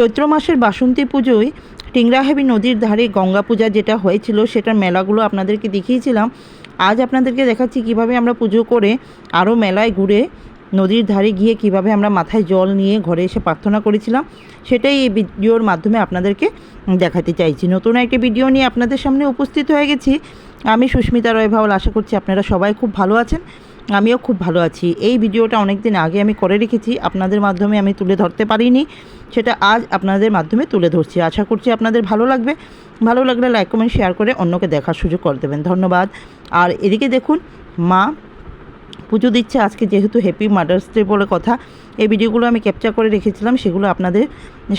চৈত্র মাসের বাসন্তী পুজোয় টিংরাহেবি নদীর ধারে গঙ্গা পূজা যেটা হয়েছিল, সেটার মেলাগুলো আপনাদেরকে দেখিয়েছিলাম। আজ আপনাদেরকে দেখাচ্ছি কীভাবে আমরা পুজো করে আরও মেলায় ঘুরে নদীর ধারে গিয়ে কীভাবে আমরা মাথায় জল নিয়ে ঘরে এসে প্রার্থনা করেছিলাম, সেটাই এই ভিডিওর মাধ্যমে আপনাদেরকে দেখাতে চাইছি। নতুন একটি ভিডিও নিয়ে আপনাদের সামনে উপস্থিত হয়ে গেছি। আমি সুস্মিতা রয় ভাওয়াল আশা করছি আপনারা সবাই খুব ভালো আছেন। আমিও খুব ভালো আছি। এই ভিডিওটা অনেক দিন আগে আমি করে রেখেছি, আপনাদের মাধ্যমে আমি তুলে ধরতে পারিনি। সেটা আজ আপনাদের মাধ্যমে তুলে ধরছি। আশা করছি আপনাদের ভালো লাগবে। ভালো লাগলে লাইক, কমেন্ট, শেয়ার করে অন্যকে দেখার সুযোগ করে দেবেন। ধন্যবাদ। আর এদিকে দেখুন, মা পুজো দিচ্ছে আজকে যেহেতু হ্যাপি মাদার্স ডে বলে কথা। এই ভিডিওগুলো আমি ক্যাপচার করে রেখেছিলাম, সেগুলো আপনাদের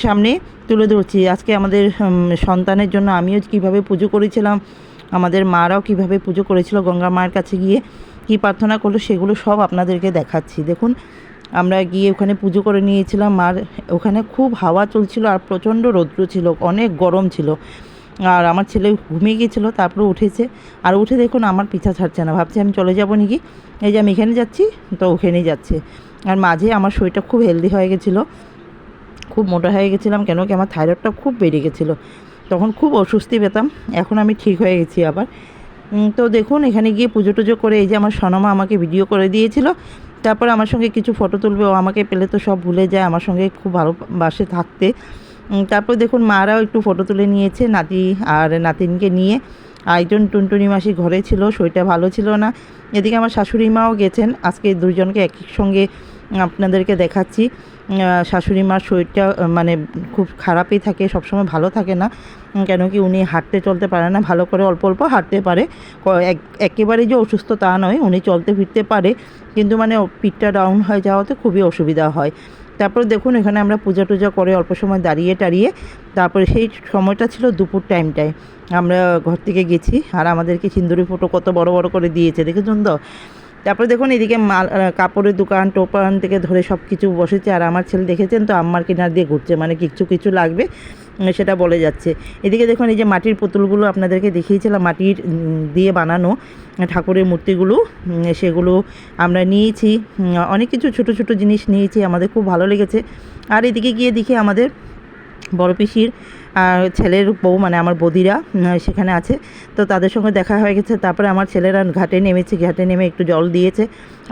সামনে তুলে ধরছি। আজকে আমাদের সন্তানের জন্য আমিও কীভাবে পুজো করেছিলাম, আমাদের মারাও কীভাবে পুজো করেছিল গঙ্গা মায়ের কাছে গিয়ে। কী প্রার্থনা করল সেগুলো সব আপনাদেরকে দেখাচ্ছি। দেখুন, আমরা গিয়ে ওখানে পুজো করে নিয়েছিলাম, আর ওখানে খুব হাওয়া চলছিল আর প্রচণ্ড রৌদ্র ছিল, অনেক গরম ছিল। আর আমার ছেলে ঘুমিয়ে গিয়েছিল, তারপরে উঠেছে। আর উঠে দেখুন, আমার পিছা ছাড়ছে না। ভাবছি আমি চলে যাব নাকি? এই যে আমি এখানে যাচ্ছি, তো ওখানেই যাচ্ছে। আর মাঝে আমার শরীরটা খুব হেলদি হয়ে গেছিল। খুব মোটা হয়ে গেছিলাম, কেন কি আমার থাইরয়েডটা খুব বেড়ে গেছিল। তখন খুব অস্বস্তি পেতাম, এখন আমি ঠিক হয়ে গেছি আবার। তো দেখুন, এখানে গিয়ে পুজো টুজো করে এই যে আমার সনমা আমাকে ভিডিও করে দিয়েছিল। তারপর আমার সঙ্গে কিছু ফটো তুলবে, ও আমাকে পেলে তো সব ভুলে যায়, আমার সঙ্গে খুব ভালোবাসে থাকতে। তারপর দেখুন, মারাও একটু ফটো তুলে নিয়েছে, নাতি আর নাতিনকে নিয়ে। আরেকজন টুনটুনি মাসি ঘরে ছিল, শরীরটা ভালো ছিল না। এদিকে আমার শাশুড়ি মাও গেছেন, আজকে দুজনকে একই সঙ্গে আপনাদেরকে দেখাচ্ছি। শাশুড়ি মার শরীরটা মানে খুব খারাপই থাকে, সবসময় ভালো থাকে না। কেন কি উনি হাঁটতে চলতে পারে না, ভালো করে অল্প অল্প হাঁটতে পারে। ক- এক- একেবারে যে অসুস্থ তা নয়, উনি চলতে ফিরতে পারে। কিন্তু মানে পিঠটা ডাউন হয়ে যাওয়াতে খুবই অসুবিধা হয়। তারপর দেখুন, এখানে আমরা পূজা টুজা করে অল্প সময় দাঁড়িয়ে টাড়িয়ে, তারপরে সেই সময়টা ছিল দুপুর টাইমটায় আমরা ঘর থেকে গেছি, আর আমাদেরকে সিন্দুরি ফটো কত বড় বড় করে দিয়েছে, দেখেছেন তো? তারপরে দেখুন এদিকে মাল কাপড়ের দোকান, টোপান থেকে ধরে সব কিছু বসেছে। আর আমার ছেলে দেখেছেন তো, আম্মার কিনার দিয়ে ঘুরছে মানে কিছু কিছু লাগবে সেটা বলে যাচ্ছে। এদিকে দেখুন এই যে মাটির পুতুলগুলো আপনাদেরকে দেখিয়েছিলাম, মাটির দিয়ে বানানো ঠাকুরের মূর্তিগুলো সেগুলো আমরা নিয়েছি অনেক কিছু ছোট ছোট জিনিস নিয়েছি, আমাদের খুব ভালো লেগেছে। আর এদিকে গিয়ে দেখি আমাদের বড় পিসির ছেলের বউ মানে আমার বদিরা সেখানে আছে। তো তাদের সঙ্গে দেখা হয়ে গেছে। তারপরে আমার ছেলেরা ঘাটে নেমেছে। ঘাটে নেমে একটু জল দিয়েছে।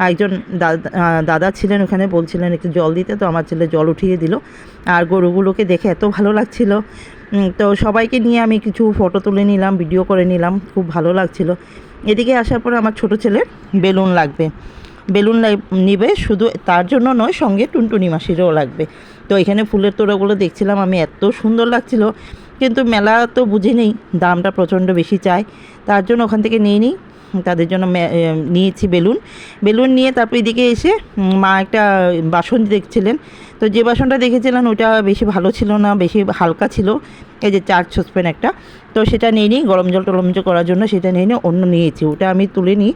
একজন দাদা দাদা ছিলেন ওখানে, বলছিলেন একটু জল দিতে। তো আমার ছেলে জল উঠিয়ে দিল। আর গরুগুলোকে দেখে এত ভালো লাগছিল। তো সবাইকে নিয়ে আমি কিছু ফটো তুলে নিলাম, ভিডিও করে নিলাম। খুব ভালো লাগছিল। এদিকে আসার পরে আমার ছোট ছেলের বেলুন লাগবে। বেলুন নিবে, শুধু তার জন্য নয়, সঙ্গে টুনটুনি মাসিরও লাগবে। তো এখানে ফুলের তোড়াগুলো দেখছিলাম, আমি এত সুন্দর লাগছিল। কিন্তু মেলা তো বুঝি নেই দামটা প্রচণ্ড বেশি চায় তার জন্য ওখান থেকে নিয়ে নিই। তাদের জন্য নিয়েছি বেলুন। বেলুন নিয়ে তারপর এদিকে এসে মা একটা বাসন দেখছিলেন। তো যে বাসনটা দেখেছিলেন, ওটা বেশি ভালো ছিল না, বেশি হালকা ছিল। এই যে চার সসপ্যান একটা। তো সেটা নিয়ে নিই, গরম জল টরম জল করার জন্য সেটা নিয়ে নিয়ে অন্য নিয়েছি। ওটা আমি তুলে নিই,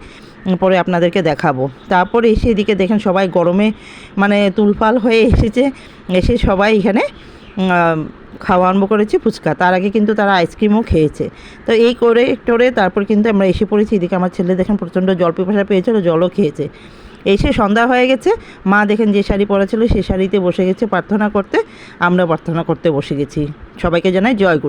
পরে আপনাদেরকে দেখাবো। তারপরে এসে এদিকে দেখেন সবাই গরমে মানে তুলফাল হয়ে এসেছে। এসে সবাই এখানে খাওয়া আরম্ভ করেছি ফুচকা। তার আগে কিন্তু তারা আইসক্রিমও খেয়েছে। তো এই করে টোরে তারপর কিন্তু আমরা এসে পড়েছি। এদিকে আমার ছেলে দেখেন প্রচণ্ড জল পিপাসা পেয়েছিল, জলও খেয়েছে। এসে সন্ধ্যা হয়ে গেছে। মা দেখেন যে শাড়ি পরা ছিল, সে শাড়িতে বসে গেছে প্রার্থনা করতে। আমরা প্রার্থনা করতে বসে গেছি। সবাইকে জানাই জয়